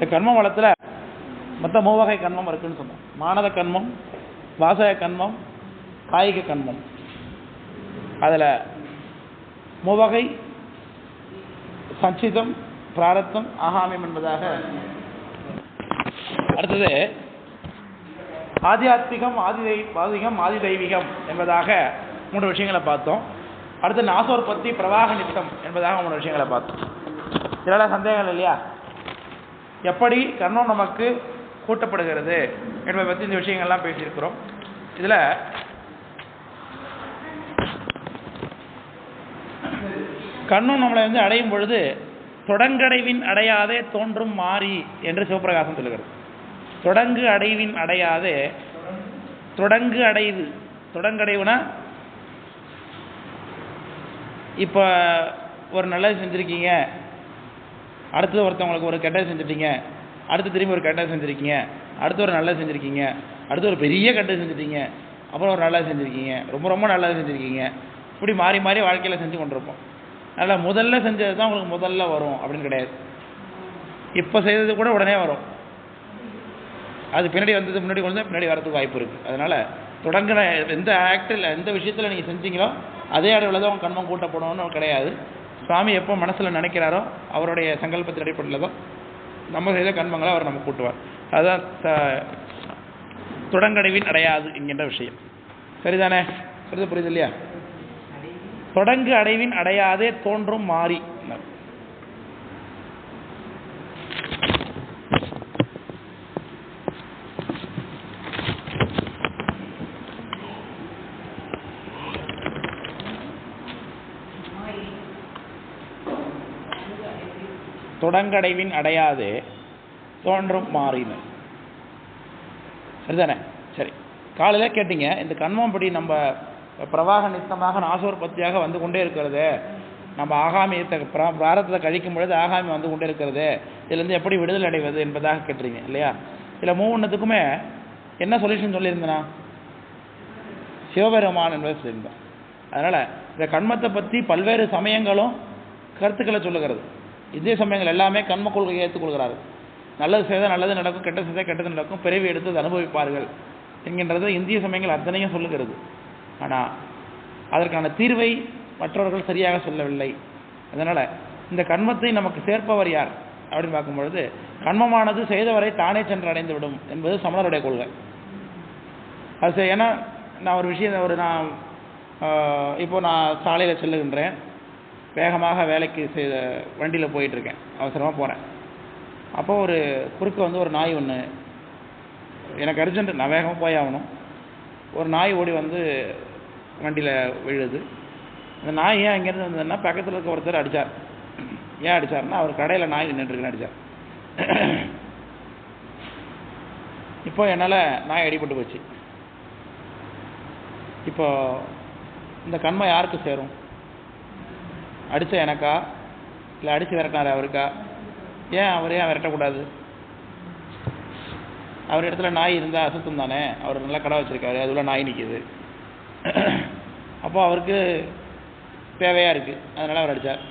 இந்த கர்ம வளத்தில் மொத்தம் மூவகை கண்மம் இருக்குன்னு சொன்னோம். மானத கண்மம் வாசக கண்மம் காய்க கண்மம் அதில் மூவகை சஞ்சிதம் பிராரத்தம் ஆகாமியம் என்பதாக. அடுத்தது ஆத்தியாத்மிகம் ஆதி தெய் ஆதிகம் ஆதி தெய்வீகம் என்பதாக மூன்று விஷயங்களை பார்த்தோம். அடுத்து நாசோற்பத்தி பிரவாக நித்தம் என்பதாக மூணு விஷயங்களை பார்த்தோம். இதெல்லாம் சந்தேகங்கள் இல்லையா? எப்படி கர்ணம் நமக்கு கூட்டப்படுகிறது என்பதை பற்றி இந்த விஷயங்கள்லாம் பேசியிருக்கிறோம். இதில் கண்ணும் நம்மளை வந்து அடையும் பொழுது தொடங்கடைவின் அடையாதே தோன்றும் மாறி என்று சிவபிரகாசம் சொல்லுகிறது. தொடங்கு அடைவின் அடையாதே தொடங்கு அடைவு. தொடங்கடைவுனா இப்போ ஒரு நல்லது செஞ்சுருக்கீங்க. அடுத்தது ஒருத்தவங்களுக்கு ஒரு கெட்டது செஞ்சுட்டீங்க. அடுத்து திரும்பி ஒரு கெட்டது செஞ்சுருக்கீங்க. அடுத்து ஒரு நல்லது செஞ்சுருக்கீங்க. அடுத்து ஒரு பெரிய கெட்டது செஞ்சுட்டீங்க. அப்புறம் ஒரு நல்லது செஞ்சுருக்கீங்க. ரொம்ப ரொம்ப நல்லது செஞ்சுருக்கீங்க. இப்படி மாறி மாறி வாழ்க்கையில் செஞ்சு கொண்டிருப்போம். அதனால் முதல்ல செஞ்சது தான் உங்களுக்கு முதல்ல வரும் அப்படின்னு கிடையாது. இப்போ செய்தது கூட உடனே வரும். அது பின்னாடி வந்தது முன்னாடி வந்து பின்னாடி வரதுக்கு வாய்ப்பு இருக்குது அதனால் தொடங்கின எந்த ஆக்டில் எந்த விஷயத்தில் நீங்கள் செஞ்சீங்களோ அதே அளவில் தான் உங்கள் கண்மம் கூட்டப்படணும்னு கிடையாது. சுவாமி எப்போ மனசில் நினைக்கிறாரோ அவருடைய சங்கல்பத்தின் அடிப்படையில் தான் நம்ம செய்த கண்மங்களை அவர் நம்ம கூட்டுவார். அதுதான் தொடங்கடைவின் அடையாது என்கின்ற விஷயம். சரிதானே? புரியுது புரியுது இல்லையா? தொடங்கு அடைவின் அடையாதே தோன்றும் மாறி. தொடங்கடைவின் அடையாது தோன்றும் மாறின. சரிதானே? சரி. காலையில் கேட்டீங்க இந்த கண்மம்படி நம்ம பிரவாக நித்தமாக நாசோற்பத்தியாக வந்து கொண்டே இருக்கிறது. நம்ம ஆகாமியத்தை பிரா- கழிக்கும் பொழுது ஆகாமி வந்து கொண்டே இருக்கிறது. இதுலேருந்து எப்படி விடுதலை அடைவது என்பதாக கேட்டுறீங்க இல்லையா? இதில் மூணுத்துக்குமே என்ன சொல்யூஷன் சொல்லியிருந்தேனா? சிவபெருமான் என்பதை சொல்லியிருந்தேன். அதனால் இந்த கண்மத்தை பற்றி பல்வேறு சமயங்களும் கருத்துக்களை சொல்லுகிறது. இந்திய சமயங்கள் எல்லாமே கண்ம கொள்கையை ஏற்றுக்கொள்கிறாரு நல்லது செய்தால் நல்லது நடக்கும் கெட்டது செய்தால் கெட்டது நடக்கும். பிறவி எடுத்து அனுபவிப்பார்கள் என்கின்றது இந்திய சமயங்கள் அத்தனையும் சொல்லுகிறது. ஆனால் அதற்கான தீர்வை மற்றவர்கள் சரியாக சொல்லவில்லை. அதனால் இந்த கண்மத்தை நமக்கு சேர்ப்பவர் யார் அப்படின்னு பார்க்கும்பொழுது கண்மமானது செய்தவரை தானே சென்று அடைந்து விடும் என்பது சமணருடைய கொள்கை. அது ஏன்னா நான் ஒரு விஷயம் ஒரு நான் இப்போ நான் சாலையில் செல்லுகின்றேன். வேகமாக வேலைக்கு செய்த வண்டியில் போயிட்டுருக்கேன். அவசரமாக போகிறேன் அப்போ ஒரு குறுக்க வந்து ஒரு நாய் ஒன்று எனக்கு அர்ஜென்ட் நான் வேகமாக போய் ஆகணும். ஒரு நாய் ஓடி வந்து வண்டியில் விழுது. அந்த நாய் ஏன் அங்கேருந்து வந்ததுன்னா பக்கத்தில் இருக்க ஒருத்தர் அடித்தார் ஏன் அடித்தார்னா அவர் கடையில் நாய் நின்றுருக்குன்னு அடித்தார் இப்போ என்னால் நாய் அடிபட்டு போச்சு. இப்போ இந்த கண்மை யாருக்கு சேரும்? அடித்த எனக்கா? இல்லை அடித்து விரட்டினார் அவருக்கா? ஏன் அவர் ஏன் விரட்டக்கூடாது? அவர் இடத்துல நாய் இருந்தால் அசுத்தம் தானே அவர் நல்லா கடை வச்சிருக்காரு அதுல நாய் நிற்கிது அப்போ அவருக்கு தேவையாக இருக்குது அதனால் அவர் அடித்தார்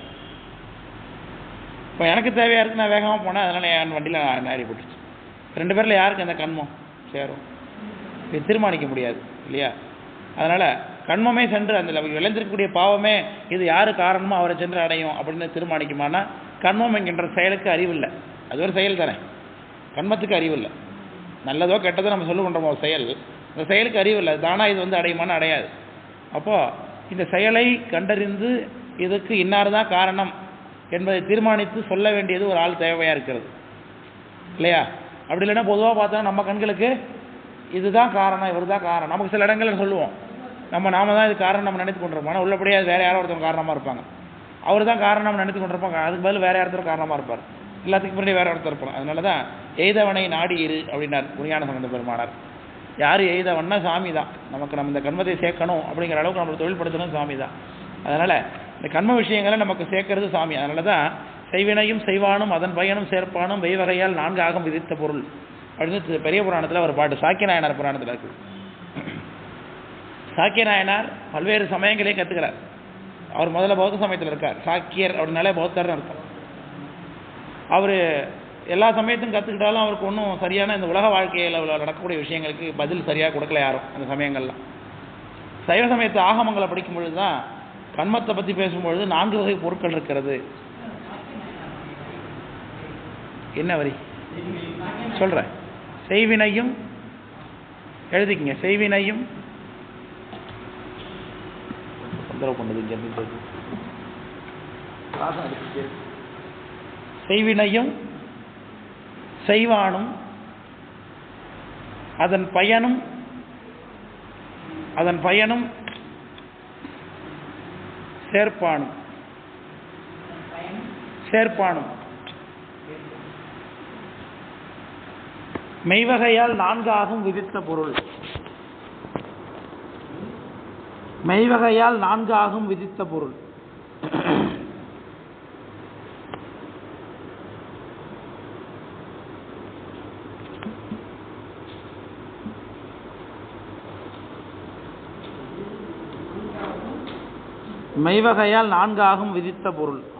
இப்போ எனக்கு தேவையாக இருக்குது நான் வேகமாக போனேன் அதனால் என் வண்டியில் நான் நாய் போட்டுச்சு ரெண்டு பேரில் யாருக்கு அந்த கண்மம் சேரும். இது தீர்மானிக்க முடியாது இல்லையா? அதனால் கண்மமே சென்று அந்த விளைந்திருக்கக்கூடிய பாவமே இது யாரு காரணமோ அவரை சென்று அடையும் அப்படின்னு தீர்மானிக்குமானா கண்மம் என்கின்ற செயலுக்கு அறிவில்லை. அது ஒரு செயல் தானே. கண்மத்துக்கு அறிவில்லை. நல்லதோ கெட்டதோ நம்ம சொல்லு கொண்டோமோ செயல். இந்த செயலுக்கு அறிவில்லை. தானா இது வந்து அடையுமானா அடையாது. அப்போது இந்த செயலை கண்டறிந்து இதுக்கு இன்னார் தான் காரணம் என்பதை தீர்மானித்து சொல்ல வேண்டியது ஒரு ஆள் தேவையாக இருக்கிறது. இல்லையா? அப்படி இல்லைன்னா பொதுவாக பார்த்தோன்னா நம்ம கண்களுக்கு இதுதான் காரணம் இவர் தான் காரணம். நமக்கு சில இடங்களில் சொல்லுவோம். நம்ம நாம தான் இது காரணம் நம்ம நினைத்து கொண்டிருப்போம். ஆனால் உள்ளபடியே அது வேற யாரோ ஒருத்தவங்க காரணமாக இருப்பாங்க. அவர் தான் காரணம் நம்ம நினைத்து கொண்டிருப்போம். அதுக்கு பதில் வேற யாரத்தரும் காரணமாக இருப்பார். எல்லாத்துக்கும் முன்னாடி வேற ஒருத்தர் இருப்பார். அதனால தான் எய்தவனை நாடி இரு அப்படின்னார் புரியான சம்பந்த பெருமானார். யார் எய்தவன்னா சாமி தான். நமக்கு நம்ம இந்த கர்மத்தை சேர்க்கணும் அப்படிங்கிற அளவுக்கு நம்மளை தொழில்படுத்தணும் சாமி தான். அதனால் இந்த கர்ம விஷயங்களை நமக்கு சேர்க்கறது சாமி. அதனால தான் செய்வினையும் செய்வானும் அதன் பயனும் சேர்ப்பானும் வெய்வகையால் நான்கு விதித்த பொருள் அப்படின்னு பெரிய புராணத்தில் ஒரு பாட்டு சாக்கிய நாயனார் புராணத்தில் இருக்குது சாக்கிய நாயனார் பல்வேறு சமயங்களையும் கற்றுக்கிறார் அவர் முதல்ல பௌத்த சமயத்தில் இருக்கார். சாக்கியர் அப்படின்னாலே பௌத்தர்னு அர்த்தம். அவர் எல்லா சமயத்தையும் கற்றுக்கிட்டாலும் அவருக்கு ஒன்றும் சரியான இந்த உலக வாழ்க்கையில் நடக்கக்கூடிய விஷயங்களுக்கு பதில் சரியாக கொடுக்கல யாரும் அந்த சமயங்கள்லாம் சைவ சமயத்து ஆகமங்களை படிக்கும் பொழுது தான் கண்மத்தை பற்றி பேசும்பொழுது நான்கு வகை பொருட்கள் இருக்கிறது. என்ன வரி? சொல்கிறேன் செய்வினையும் எழுதிக்கங்க. செய்வினையும் தொந்தரவு பண்ணுது இங்க இருந்து செய்வினையும் செய்வானும் அதன் பயனும் அதன் பயனும் சேர்ப்பானும். சேர்ப்பானும். மெய்வகையால் நான்காகும் விதித்த பொருள். மெய்வகையால் நான்காகும் விதித்த பொருள். மெய்வகையால் நான்காகும் விதித்த பொருள்.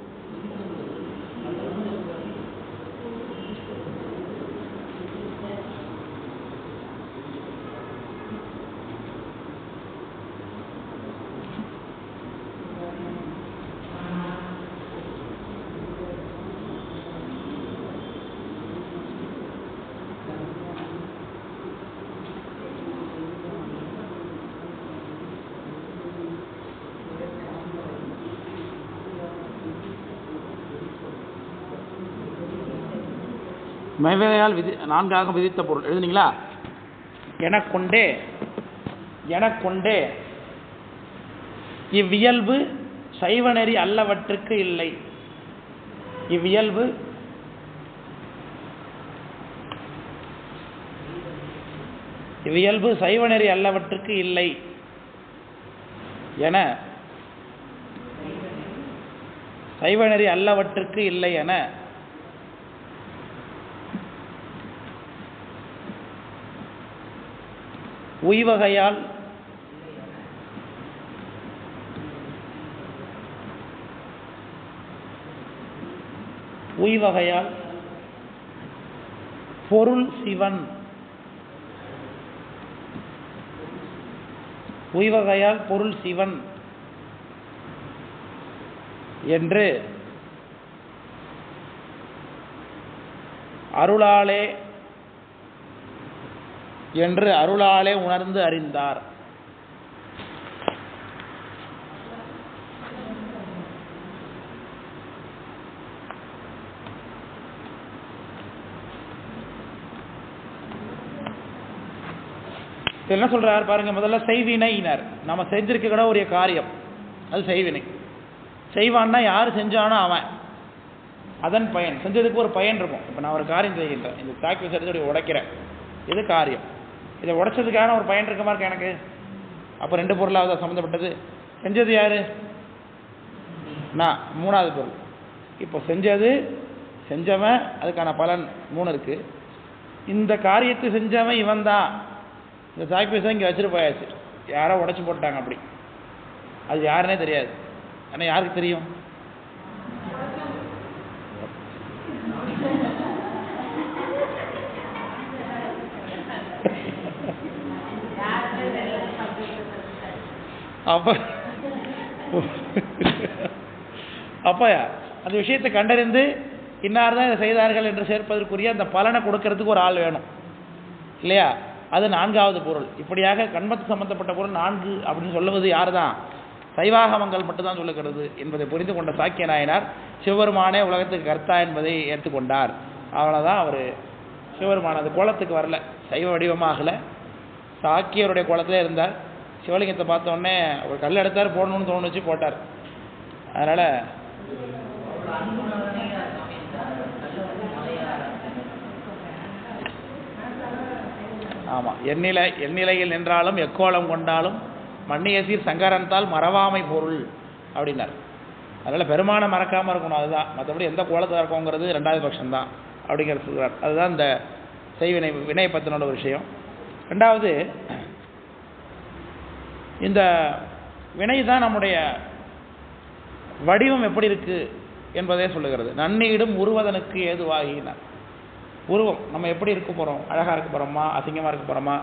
மெய்வகையால் விதி நான்காக விதித்த பொருள். எழுதுனீங்களா? எனக்கொண்டே எனக்கொண்டே இவ்வியல்பு சைவநெறி அல்லவற்றுக்கு இல்லை. இவ்வியல்பு இவ்வியல்பு சைவநெறி அல்லவற்றுக்கு இல்லை என சைவநெறி அல்லவற்றுக்கு இல்லை என உய்வகையால் உய்வகையால் பொருள் சிவன். உய்வகையால் பொருள் சிவன் என்று அருளாலே என்று அருளாலே உணர்ந்து அறிந்தார். என்ன சொல்றார் பாருங்க முதல்ல செய்வினையினர். நம்ம செஞ்சிருக்கிற ஒரு காரியம். அது செய்வினை. செய்வான்னா யார் செஞ்சானோ அவன். அதன் பயன். செஞ்சதுக்கு ஒரு பயன் இருக்கும். இப்போ நான் ஒரு காரியம் செய்கின்றேன். இந்த தாக்கி எடுத்து உடைக்கிறேன். இது காரியம். இதை உடைச்சதுக்கான ஒரு பயன் இருக்க மாதிரி எனக்கு? அப்போ ரெண்டு பொருளாவது சம்மந்தப்பட்டது செஞ்சது யார்? நான் மூணாவது பொருள். இப்போ செஞ்சது செஞ்சவன் அதுக்கான பலன் மூணு இருக்குது இந்த காரியத்தை செஞ்சவன் இவன் தான். இந்த தாய் பீஸை இங்கே வச்சுட்டு போயாச்சு யாரோ உடச்சி போட்டாங்க அப்படி. அது யாருன்னே தெரியாது. ஆனால் யாருக்கு தெரியும்? அப்போ அப்போ அந்த விஷயத்தை கண்டறிந்து இன்னார் தான் இதை செய்தார்கள் என்று சேர்ப்பதற்குரிய அந்த பலனை கொடுக்கறதுக்கு ஒரு ஆள் வேணும். இல்லையா? அது நான்காவது பொருள். இப்படியாக கண்மத்து சம்பந்தப்பட்ட பொருள் நான்கு அப்படின்னு சொல்லுவது யார் தான் சைவாகமங்கள் மட்டும்தான் சொல்லுகிறது என்பதை புரிந்து கொண்ட சாக்கிய நாயனார் சிவபெருமானே உலகத்துக்கு கர்த்தா என்பதை ஏற்றுக்கொண்டார். அவ்வளோதான் அவர். சிவபெருமான அந்த கோலத்துக்கு வரல. சைவ வடிவமாகல. சாக்கியருடைய கோலத்தில் இருந்தார். சிவலிங்கத்தை பார்த்தோடனே ஒரு கல் எடுத்தார் போடணும்னு தோணுச்சு போட்டார். அதனால் ஆமாம் எண்ணிலை எண்ணிலையில் நின்றாலும் எக்கோலம் கொண்டாலும் மண்ணிய சீர் சங்கரன்தால் மறவாமை பொருள் அப்படின்னார். அதனால் பெருமானை மறக்காமல் இருக்கணும் அதுதான். மற்றபடி எந்த கோலத்தில் இருக்கோங்கிறது ரெண்டாவது பட்சம்தான் அப்படிங்கிறது சொல்கிறார் அதுதான் இந்த செய்வினை வினை பத்தினோட விஷயம். ரெண்டாவது இந்த வினை தான் நம்முடைய வடிவம் எப்படி இருக்கு என்பதே சொல்லுகிறது. நன்னீடும் உருவதனுக்கு ஏதுவாகினார் உருவம். நம்ம எப்படி இருக்க போகிறோம் அழகாக இருக்க போகிறோமா அசிங்கமாக இருக்க போகிறோமா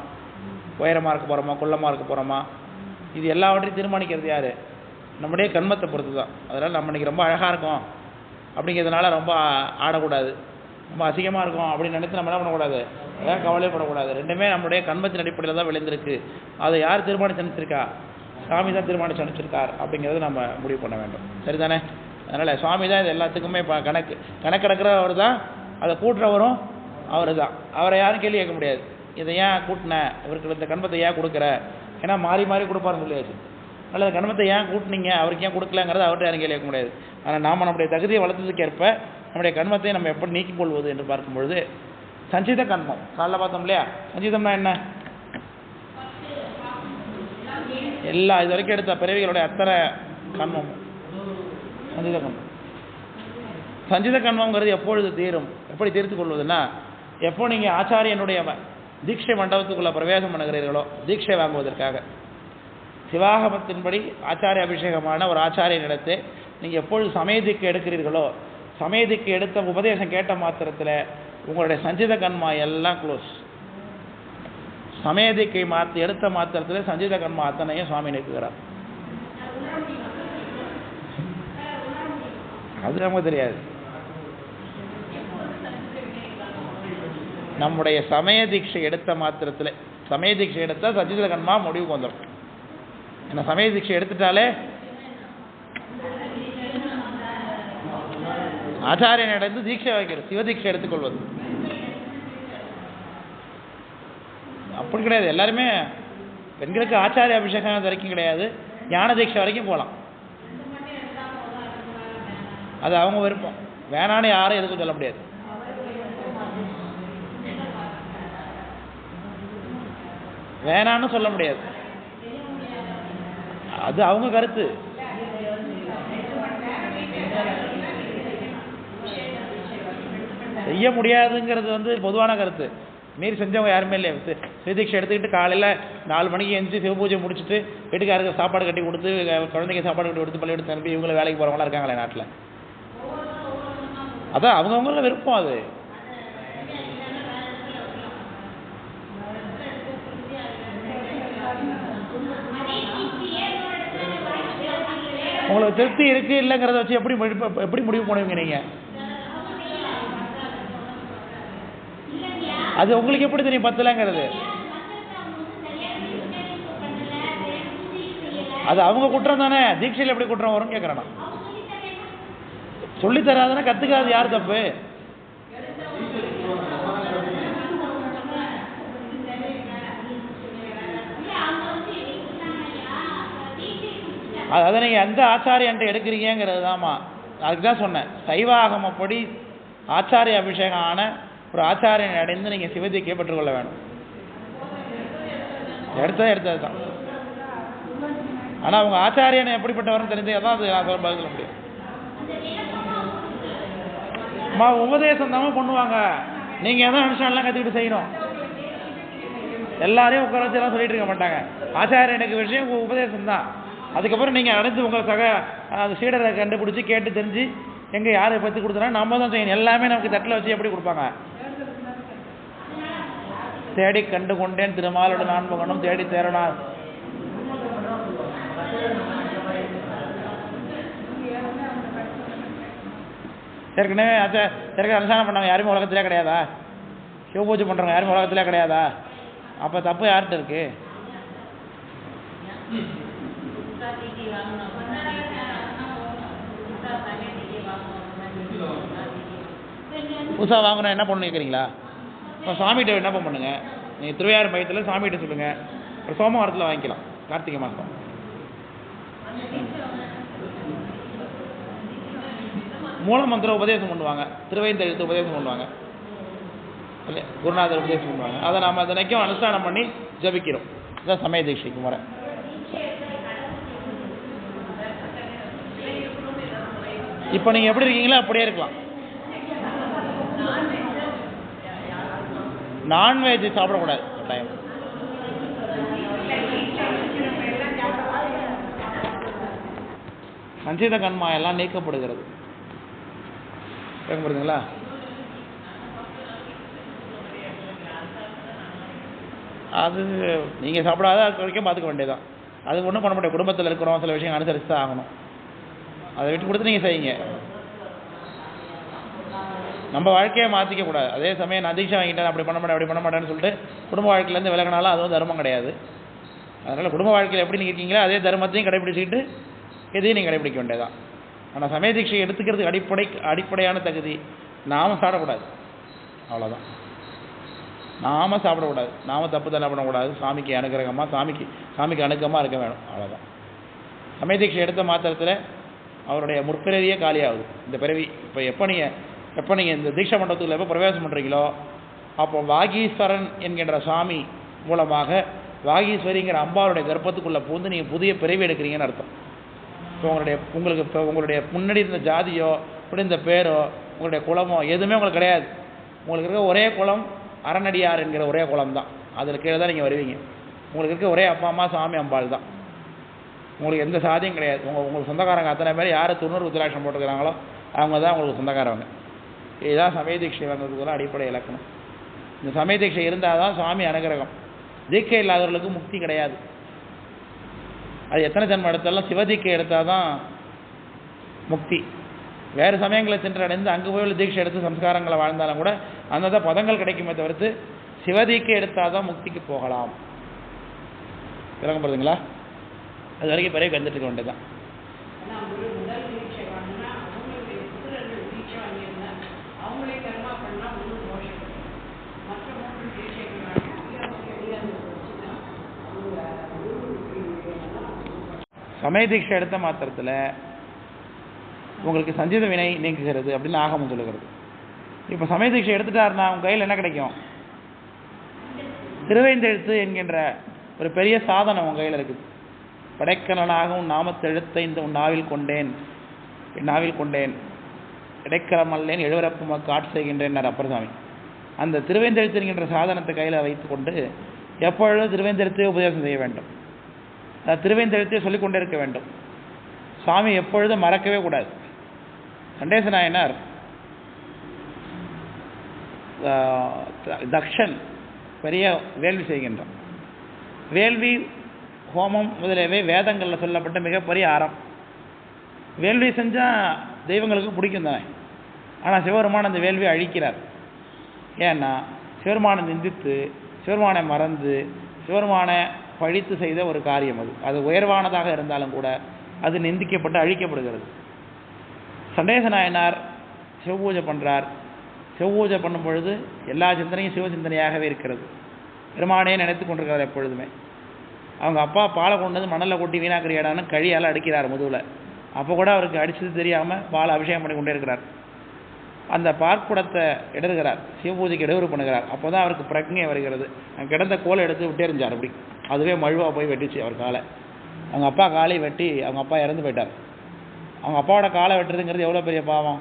உயரமாக இருக்க போகிறோமா குள்ளமாக இருக்க போகிறோமா இது எல்லாவற்றையும் தீர்மானிக்கிறது யார்? நம்முடைய கண்மத்தை பொறுத்து தான் அதனால் நம்ம இன்னைக்கு ரொம்ப அழகாக இருக்கோம். அப்படிங்கிறதுனால ரொம்ப ஆடக்கூடாது. ரொம்ப அசிங்கமாக இருக்கும் அப்படின்னு நினைத்து நம்ம என்ன பண்ணக்கூடாது? அதான் கவலைப்படக்கூடாது. ரெண்டுமே நம்முடைய கண்மத்தின் அடிப்படையில் தான் விளைந்திருக்கு. அதை யார் தீர்மானிச்சு அனுப்பிச்சிருக்கா? சாமி தான் தீர்மானிச்சு அனுப்பிச்சிருக்கார் அப்படிங்கிறத நம்ம முடிவு பண்ண வேண்டும். சரிதானே? அதனால் சுவாமி தான் இது எல்லாத்துக்குமே இப்போ கணக்கு கணக்கெடுக்கிறவர் தான் அதை கூட்டுறவரும் அவர் தான் அவரை யாரும் கேள்வி கேட்க முடியாது. இதை ஏன் கூட்டின? இவருக்கு இந்த கண்மத்தை ஏன் கொடுக்குற? ஏன்னா மாறி மாறி கொடுப்பாருன்னு சொல்லியாச்சு அதனால் கண்மத்தை ஏன் கூட்டினீங்க? அவருக்கு ஏன் கொடுக்கலங்கிறத அவர்கிட்ட யாரும் கேள்வி கேட்க முடியாது. ஆனால் நாம் நம்முடைய தகுதியை வளர்த்ததுக்கேற்ப நம்முடைய கண்மத்தை நம்ம எப்படி நீக்கிக் கொள்வது என்று பார்க்கும் பொழுது சஞ்சித கர்மம் காலைல பார்த்தோம் இல்லையா? சஞ்சிதம்னா என்ன? எல்லா இது வரைக்கும் எடுத்த பிறவிகளுடைய அத்தனை கண்மம் சஞ்சித கண்மம் சஞ்சித கர்மங்கிறது எப்பொழுது தீரும்? எப்படி தீர்த்து கொள்வதுன்னா எப்போ நீங்கள் ஆச்சாரியனுடைய தீட்சை மண்டபத்துக்குள்ளே பிரவேசம் பண்ணுகிறீர்களோ தீட்சை வாங்குவதற்காக. சிவாகமத்தின்படி ஆச்சாரிய அபிஷேகமான ஒரு ஆச்சாரியனிடத்தை நீங்கள் எப்பொழுது சமயதிக்கு எடுக்கிறீர்களோ சமயதிக்கு எடுத்த உபதேசம் கேட்ட மாத்திரத்தில் உங்களுடைய சஞ்சித கண்மா எல்லாம் க்ளோஸ் சமயதிக்கை மாற்றி எடுத்த மாத்திரத்தில் சஞ்சித கண்மா அத்தனையும் சுவாமி நிற்கிறார் அது நமக்கு தெரியாது. நம்முடைய சமய தீட்சை எடுத்த மாத்திரத்தில் சமய தீட்சை எடுத்தால் சஞ்சித கண்மா முடிவுக்கு வந்துடும் ஏன்னா சமய தீட்சை எடுத்துட்டாலே? ஆச்சாரியனிடந்து தீட்சை வைக்கிறது சிவதீட்சை எடுத்துக்கொள்வது. அப்படி கிடையாது. எல்லாருமே பெண்களுக்கு ஆச்சாரிய அபிஷேகம் அது வரைக்கும் கிடையாது. ஞான தீட்சை வரைக்கும் போகலாம் அது அவங்க விருப்பம். வேணான்னு யாரும் எதுக்கும் சொல்ல முடியாது. வேணான்னு சொல்ல முடியாது. அது அவங்க கருத்து. செய்ய முடியாதுங்கிறது வந்து பொதுவான கருத்து. மீறி செஞ்சவங்க யாருமே இல்லை சி- எடுத்துக்கிட்டு காலையில் நாலு மணிக்கு எந்திரிச்சு சிவபூஜை முடிச்சுட்டு வீட்டுக்காரருக்கு சாப்பாடு கட்டி கொடுத்து குழந்தைங்க சாப்பாடு கட்டி கொடுத்து பள்ளிக்கூடத்து அனுப்பி இவங்கள வேலைக்கு போகிறவங்களாம் இருக்காங்களே நாட்டில். அதான் அவங்கவுங்கள விருப்பம் அது. உங்களுக்கு திருப்தி இருக்குது இல்லைங்கிறத வச்சு எப்படி முடிவு எப்படி முடிவு பண்ணுவீங்க நீங்கள் அது உங்களுக்கு எப்படி தெரியும் பத்தலைங்கிறது? அது அவங்க குற்றம் தானே? தீட்சையில் எப்படி குற்றம் வரும் கேட்குறேன் நான் சொல்லி தராதுன்னா கத்துக்காது யார் தப்பு? அது அதை நீங்கள் எந்த ஆச்சாரியன்ட்டு எடுக்கிறீங்கிறது தாம்மா அதுக்கு தான் சொன்னேன். சைவாகமப்படி ஆச்சாரிய அபிஷேகம் ஆன ஒரு ஆச்சாரியன் அடைந்து நீங்கள் சிவத்தை பெற்றுக்கொள்ள வேணும். எடுத்தது எடுத்தது தான். ஆனால் அவங்க ஆச்சாரியனை எப்படிப்பட்டவர்னு தெரிஞ்சு தான் அது பதில் சொல்ல முடியும். அம்மா உபதேசம் தான் பண்ணுவாங்க. நீங்கள் எதாவது அனுஷ்டானெலாம் கற்றுக்கிட்டு செய்யணும். எல்லாரையும் உட்கார வச்செல்லாம் சொல்லிட்டு இருக்க மாட்டாங்க. ஆச்சாரியனுக்கு விஷயம் உங்க உபதேசம் தான். அதுக்கப்புறம் நீங்கள் அடைஞ்சு உங்க சக அந்த சீடரை கண்டுபிடிச்சி கேட்டு தெரிஞ்சு எங்கே யாரை பற்றி கொடுத்தனா நம்ம தான் செய்யணும். எல்லாமே நமக்கு தட்டில் வச்சு எப்படி கொடுப்பாங்க? தேடி கண்டு கொண்டேன் திருமாலோட நான்பகனும் தேடி தேரனார் ஏற்கனவே அச்சா ஏற்கனவே அனுசாரம் பண்ணவங்க யாருமே உலகத்திலே கிடையாதா? சிவ பூஜை பண்ணுறவங்க யாருமே உலகத்திலே கிடையாதா? அப்போ தப்பு யார்கிட்ட இருக்கு? புதுசாக வாங்கினா என்ன பண்ணணும் கேட்குறீங்களா சாமிகிட்ட விண்ணப்பம் பண்ணுங்க? நீங்கள் திருவையாறு மையத்தில் சாமிகிட்ட சொல்லுங்கள் ஒரு சோமவாரத்தில் வாங்கிக்கலாம். கார்த்திகை மாதம் மூல மந்திர உபதேசம் பண்ணுவாங்க. திருவைந்தெழுத்து உபதேசம் பண்ணுவாங்க. இல்லை குருநாதர் உபதேசம் பண்ணுவாங்க. அதை நாம் தினைக்கும் அனுஷ்டானம் பண்ணி ஜபிக்கிறோம். இதான் சமய தீட்சைக்கு முறை. இப்போ நீங்கள் எப்படி இருக்கீங்களோ அப்படியே இருக்கலாம். நான்வெஜ் சாப்பிடக்கூடாது. டைம் மஞ்சத கண்மா எல்லாம் நீக்கப்படுகிறது. கேட்கப்படுதுங்களா அது நீங்கள் சாப்பிடாத வரைக்கும் பார்த்துக்க வேண்டியதான் அது ஒன்றும் பண்ண முடியாது. குடும்பத்தில் இருக்கிறோம் சில விஷயம் அனுசரித்து தான் ஆகணும். அதை விட்டு கொடுத்து நீங்கள் செய்யுங்க. நம்ம வாழ்க்கையை மாற்றிக்க கூடாது. அதே சமயம் நான் தீட்சை வாங்கிட்டேன் அப்படி பண்ண மாட்டேன் அப்படி பண்ண மாட்டேன்னு சொல்லிட்டு குடும்ப வாழ்க்கையிலேருந்து விலகினாலும் அதுவும் தர்மம் கிடையாது. அதனால் குடும்ப வாழ்க்கையில் எப்படி நீங்கள் இருக்கீங்களோ அதே தர்மத்தையும் கடைபிடிச்சிக்கிட்டு இதையும் நீங்கள் கடைபிடிக்க வேண்டியதான் ஆனால் சமய தீட்சை எடுத்துக்கிறதுக்கு அடிப்படை அடிப்படையான தகுதி நாம சாப்பிடக்கூடாது. அவ்வளோதான் நாம சாப்பிடக்கூடாது. நாம தப்பு தண்டை பண்ணக்கூடாது. சாமிக்கு அனுகிரகமாக சாமிக்கு சாமிக்கு அணுக்கமாக இருக்க வேணும். அவ்வளோதான் சமய தீட்சை எடுத்த மாத்திரத்தில் அவருடைய முற்பிறவியே காலியாகுது. இந்த பிறவி இப்போ எப்போ நீங்கள் எப்போ நீங்கள் இந்த தீட்சா மண்டபத்தில் எப்போ பிரவேசம் பண்ணுறீங்களோ அப்போ வாகீஸ்வரன் என்கின்ற சாமி மூலமாக வாகீஸ்வரிங்கிற அம்பாளுடைய கர்ப்பத்துக்குள்ளே பூந்து நீங்கள் புதிய பிறவி எடுக்கிறீங்கன்னு அர்த்தம். இப்போ உங்களுடைய உங்களுக்கு இப்போ உங்களுடைய முன்னாடி இருந்த ஜாதியோ இப்படி இந்த பேரோ உங்களுடைய குலமோ எதுவுமே உங்களுக்கு கிடையாது. உங்களுக்கு இருக்க ஒரே குலம் அறநடியார் என்கிற ஒரே குலம் தான் அதில் கீழே தான் நீங்கள் வருவீங்க. உங்களுக்கு இருக்க ஒரே அப்பா அம்மா சாமி அம்பாள் தான். உங்களுக்கு எந்த சாதியும் கிடையாது. உங்கள் உங்களுக்கு சொந்தக்காரங்க அத்தனை பேர் யார் தொண்ணூறு உத்திராட்சம் போட்டுக்கிறாங்களோ அவங்க தான் உங்களுக்கு சொந்தக்காரவங்க. இதுதான் சமய தீட்சை வாங்குறதுக்குலாம் அடிப்படை இலக்கணம். இந்த சமய தீட்சை இருந்தால் தான் சுவாமி அனுகிரகம். தீட்சை இல்லாதவர்களுக்கு முக்தி கிடையாது. அது எத்தனை ஜென்மம் எடுத்தாலும் சிவதீக்கை எடுத்தால் தான் முக்தி. வேறு சமயங்களை சென்றடைந்து அங்கே போய் உள்ள தீட்சை எடுத்து சம்ஸ்காரங்களை வாழ்ந்தாலும் கூட அந்தந்த பதங்கள் கிடைக்குமே தவிர்த்து சிவதீக்கை எடுத்தால் தான் முக்திக்கு போகலாம். விளங்க போகிறதுங்களா அது வரைக்கும் பிறகு வந்துட்டு இருக்க வேண்டியதுதான் ஆனா ஒரு முதல் தீட்சை வாங்கினா அவங்களுடைய புத்திரர்கள் தீட்சை வாங்கியிருந்தா அவங்களே கர்மா பண்ணா ஒன்றும் தோஷம் இல்லை. மற்ற மூன்று தீட்சைகள் வாங்கினா அவங்க எளிதாக வச்சுன்னா அவங்க குரு சமய தீட்சை எடுத்த மாத்திரத்தில் உங்களுக்கு சஞ்சித வினை நீங்குகிறது அப்படின்னு ஆகமம் சொல்லுகிறது. இப்போ சமய தீட்சை எடுத்துட்டாருன்னா உங்கள் கையில் என்ன கிடைக்கும்? திருவைந்தெழுத்து என்கின்ற ஒரு பெரிய சாதனம் உங்கள் கையில் இருக்குது. படைக்கணனாகவும் நாமத்தெழுத்தை இந்த உன் நாவில் கொண்டேன். என் நாவில் கொண்டேன். இடைக்கலமல்லேன் எழுவரப்பு மக்கு ஆட்சி செய்கின்றேன் அப்பர்சாமி. அந்த திருவேந்தெழுத்து என்கின்ற சாதனத்தை கையில் வைத்துக்கொண்டு எப்பொழுதும் திருவேந்தெழுத்தையே உபதேசம் செய்ய வேண்டும். அந்த சொல்லிக் கொண்டிருக்க வேண்டும். சாமி எப்பொழுதும் மறக்கவே கூடாது. கண்டேச நாயனார் தக்ஷன் பெரிய வேள்வி செய்கின்றான் வேள்வி ஹோமம் முதலியவை வேதங்களில் சொல்லப்பட்ட மிகப்பெரிய அறம். வேள்வி செஞ்சால் தெய்வங்களுக்கு பிடிக்கும் தானே. ஆனால் சிவபெருமான் அந்த வேள்வியை அழிக்கிறார். ஏன்னா சிவபெருமானை நிந்தித்து சிவபெருமானை மறந்து சிவபெருமானை பழித்து செய்த ஒரு காரியம் அது. அது உயர்வானதாக இருந்தாலும் கூட அது நிந்திக்கப்பட்டு அழிக்கப்படுகிறது. சண்டேச நாயனார் சிவபூஜை பண்ணுறார் சிவபூஜை பண்ணும் பொழுது எல்லா சிந்தனையும் சிவ சிந்தனையாகவே இருக்கிறது. பெருமானே நினைத்து கொண்டிருக்கிறார் எப்பொழுதுமே. அவங்க அப்பா பாலை கொண்டு வந்து மணலில் கொட்டி வீணாக்கிறியாடான்னு கழியால் அடிக்கிறார் முதுவில் அப்போ கூட அவருக்கு அடிச்சது தெரியாமல் பால் அபிஷேகம் பண்ணி கொண்டே இருக்கிறார். அந்த பார்க்குடத்தை இடறுகிறார் சிவபூஜைக்கு இடையூறு பண்ணுகிறார். அப்போ தான் அவருக்கு பிரக்ஞை வருகிறது. அங்கே கிடந்த கோலை எடுத்து விட்டேறிஞ்சார் அப்படி. அதுவே மழுவா போய் வெட்டிச்சு அவர் காலை. அவங்க அப்பா காலை வெட்டி அவங்க அப்பா இறந்து போயிட்டார். அவங்க அப்பாவோட காலை வெட்டுறதுங்கிறது எவ்வளோ பெரிய பாவம்?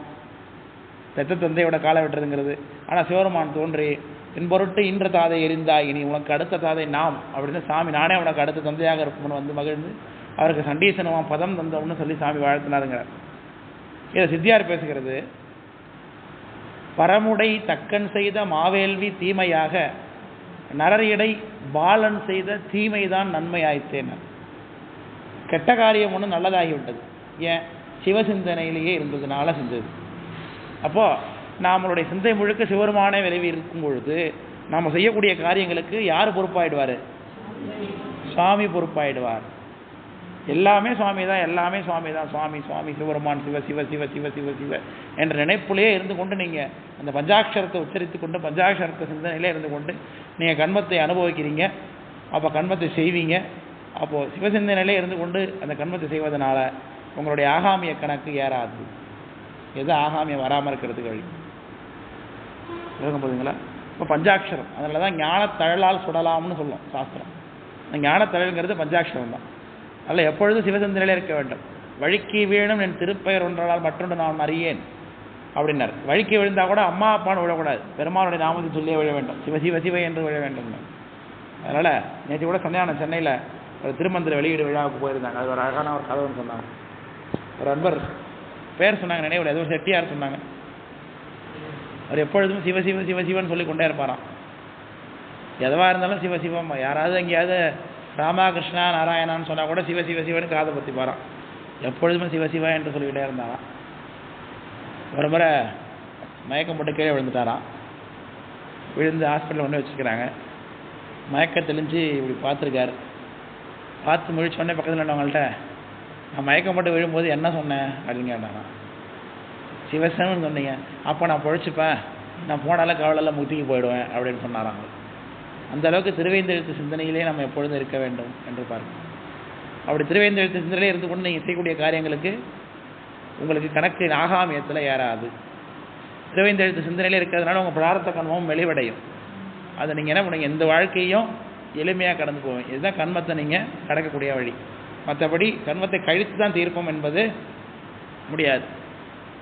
பெத்த தந்தையோட காலை வெட்டுறதுங்கிறது. ஆனால் சிவருமான் தோன்றி என் பொருட்டு இன்ற தாதை எரிந்தாய் இனி உனக்கு அடுத்த தாதை நாம். அப்படின்னு சாமி நானே உனக்கு அடுத்த தந்தையாக இருப்போம்னு வந்து மகிழ்ந்து அவருக்கு சண்டீசனமாக பதம் தந்தோம்னு சொல்லி சாமி வாழ்த்தினாருங்கிறார். இதை சித்தியார் பேசுகிறது பரமுடை தக்கன் செய்த மாவேல்வி தீமையாக நரரியடை பாலன் செய்த தீமைதான் நன்மையாயிற்றேன் கெட்ட காரியம் ஒன்று நல்லதாகிவிட்டது. ஏன்? சிவசிந்தனையிலேயே இருந்ததுனால செஞ்சது. அப்போ நம்மளுடைய சிந்தை முழுக்க சிவருமானே விளைவி இருக்கும் பொழுது நாம் செய்யக்கூடிய காரியங்களுக்கு யார் பொறுப்பாயிடுவார்? சுவாமி பொறுப்பாயிடுவார். எல்லாமே சுவாமி தான் எல்லாமே சுவாமி தான் சுவாமி சுவாமி சிவருமான் சிவ சிவ சிவ சிவ சிவ சிவ என்ற நினைப்புலேயே இருந்து கொண்டு நீங்கள் அந்த பஞ்சாட்சரத்தை உச்சரித்து கொண்டு பஞ்சாட்சரத்தை சிந்தனையிலே இருந்து கொண்டு நீங்கள் கண்மத்தை அனுபவிக்கிறீங்க. அப்போ கண்மத்தை செய்வீங்க. அப்போது சிவசிந்தனையிலே இருந்து கொண்டு அந்த கண்மத்தை செய்வதனால உங்களுடைய ஆகாமிய கணக்கு ஏறாது. எது ஆகாமியம் வராமல் இருக்கிறதுக்கு வழி? விளங்க போதுங்களா இப்போ பஞ்சாட்சரம். அதனால தான் ஞானத்தழலால் சுடலாம்னு சொல்லும் சாஸ்திரம். அந்த ஞானத்தழல்ங்கிறது பஞ்சாட்சரம் தான் அல்ல எப்பொழுதும் சிவசிந்தனையிலே இருக்க வேண்டும். வழுக்கி வீணும் என் திருப்பெயர் ஒன்றால் மற்றொன்று நான் அறியேன். அப்படின்னார். வழுக்கி விழுந்தால் கூட அம்மா அப்பான்னு விழக்கூடாது. பெருமானுடைய நாமத்தை சொல்லியே விழ வேண்டும். சிவ சிவ சிவ என்று விழ வேண்டும். அதனால் நேற்று கூட சந்தியானம் சென்னையில் ஒரு திருமந்திர வெளியீடு விழாவுக்கு போயிருந்தாங்க. அது ஒரு அழகான ஒரு கதவுன்னு சொன்னாங்க. ஒரு அன்பர் பேர் சொன்னாங்க நினைவில். ஏதோ செட்டியார் சொன்னாங்க. அவர் எப்பொழுதும் சிவ சிவ சிவ சிவன் சொல்லி கொண்டே இருப்பாராம். எதுவாக இருந்தாலும் சிவ சிவம். யாராவது எங்கேயாவது ராமகிருஷ்ணா நாராயணான்னு சொன்னால் கூட சிவ சிவ சிவன்னு காதை பற்றி போகிறான் எப்பொழுதுமே சிவ சிவா என்று சொல்லிக்கிட்டே இருந்தாராம். ஒரு முறை மயக்கம் போட்டு கீழே விழுந்துட்டாராம். விழுந்து ஹாஸ்பிட்டலில் ஒன்று வச்சுக்கிறாங்க மயக்கம் தெளிஞ்சு இப்படி பார்த்துருக்காரு. பார்த்து முழிச்சோடனே பக்கத்தில் இருந்தவங்கள்ட்ட நான் மயக்கம் போட்டு விழும்போது என்ன சொன்னேன் அப்படின்னு கேட்டாராம். சிவசிவன் சொன்னீங்க. அப்போ நான் பொழைச்சிப்பேன். நான் போனாலும் கவலையில் முத்திக்கு போயிடுவேன். அப்படின்னு சொன்னாராங்க அந்த அளவுக்கு திருவேந்தெழுத்து சிந்தனையிலே நம்ம எப்பொழுதும் இருக்க வேண்டும் என்று பார்க்கணும் அப்படி திருவேந்தெழுத்து சிந்தனையிலே இருந்து கொண்டு நீங்கள் செய்யக்கூடிய காரியங்களுக்கு உங்களுக்கு கணக்கு ஆகாமியத்தில் ஏறாது. திருவேந்தெழுத்து சிந்தனையிலே இருக்கிறதுனால உங்கள் பிரார்த்த கண்மம் வெளிவடையும். அதை நீங்கள் என்ன பண்ணுங்க எந்த வாழ்க்கையும் எளிமையாக கடந்து போவீங்க. இதுதான் கண்மத்தை நீங்கள் கடக்கக்கூடிய வழி. மற்றபடி கண்மத்தை கழித்து தான் தீர்ப்போம் என்பது முடியாது.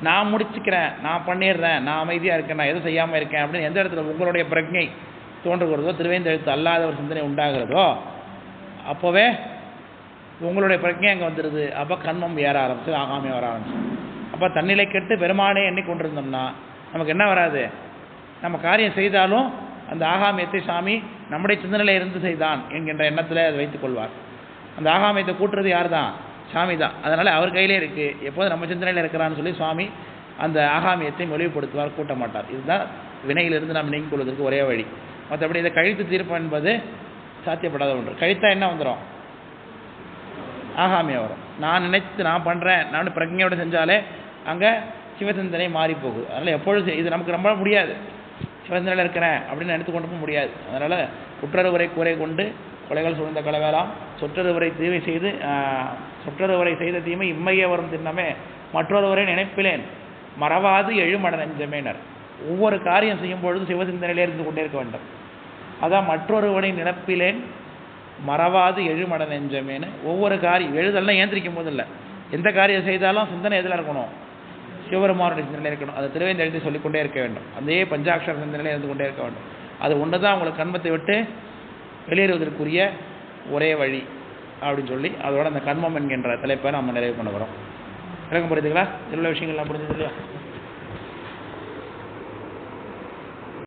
நான் முடிச்சுக்கிறேன் நான் பண்ணிடுறேன் நான் அமைதியாக இருக்கேன் நான் எதுவும் செய்யாமல் இருக்கேன் அப்படின்னு எந்த இடத்துல உங்களுடைய பிரஜை தோன்றுகிறதோ திருவேந்தெழுத்து அல்லாத ஒரு சிந்தனை உண்டாகிறதோ அப்போவே உங்களுடைய பிரஜை அங்கே வந்துடுது அப்போ கண்மம் ஏற ஆரம்பிச்சு ஆகாமி வர ஆரம்பிச்சு. அப்போ தன்னிலை கெட்டு பெருமானே எண்ணிக்கொண்டிருந்தோம்னா நமக்கு என்ன வராது? நம்ம காரியம் செய்தாலும் அந்த ஆகாமியத்தை சாமி நம்முடைய சிந்தனையில் இருந்து செய்தான் என்கின்ற எண்ணத்தில் அதை வைத்துக் கொள்வார். அந்த ஆகாமியத்தை கூட்டுறது யார் தான் சாமி தான். அதனால் அவர் கையிலே இருக்குது எப்போது நம்ம சிந்தனையில் இருக்கிறான்னு சொல்லி சுவாமி அந்த ஆகாமியத்தை மொழிவுபடுத்துவார் கூட்ட மாட்டார் இதுதான் வினையிலிருந்து நாம் நீங்கிக் கொள்வதற்கு ஒரே வழி. மற்றபடி இதை கழித்து தீர்ப்பு என்பது சாத்தியப்படாத ஒன்று. கழித்தா என்ன வந்துடும் ஆகாமியம் வரும். நான் நினைத்து நான் பண்ணுறேன் நான் பிரஜையோடு செஞ்சாலே அங்கே சிவசிந்தனை மாறி போகுது அதனால் எப்பொழுது இது நமக்கு ரொம்ப முடியாது. சிவசிந்தனையில் இருக்கிறேன் அப்படின்னு நினைத்து கொண்டு போக முடியாது. அதனால் குற்றறுவரை கூரை கொண்டு கொலைகள் சூழ்ந்த கலவேலாம் சொற்றறுவரை தீமை செய்து சொற்றறுவரை செய்த தீமை இம்மையே வரும் தின்னமே மற்றொருவரை நினைப்பிலேன். மறவாது எழுமட நெஞ்சமேனர். ஒவ்வொரு காரியம் செய்யும் பொழுதும் சிவசிந்தனையிலே இருந்து கொண்டே இருக்க வேண்டும். அதான் மற்றொருவனை நினைப்பிலேன் மறவாது எழுமட நெஞ்சமேனு. ஒவ்வொரு காரியம் எழுதல்லாம் ஏந்திரிக்கும் போது இல்லை. எந்த காரியம் செய்தாலும் சிந்தனை எதில் இருக்கணும்? சிவபெருமானுடைய சிந்தனையில் இருக்கணும். அதை திருவேந்த எழுதி சொல்லிக்கொண்டே இருக்க வேண்டும். அதே பஞ்சாட்சர சிந்தனையில் இருந்து கொண்டே இருக்க வேண்டும். அது ஒன்று தான் உங்களுக்கு கண்மத்தை விட்டு வெளியேறுவதற்குரிய ஒரே வழி அப்படின்னு சொல்லி அதோட அந்த கண்மம் என்கின்ற தலைப்பை நம்ம நிறைவு பண்ணுகிறோம் இறக்கம் புரியுதுங்களா? இதில் உள்ள விஷயங்கள்லாம் புரிஞ்சது இல்லையா?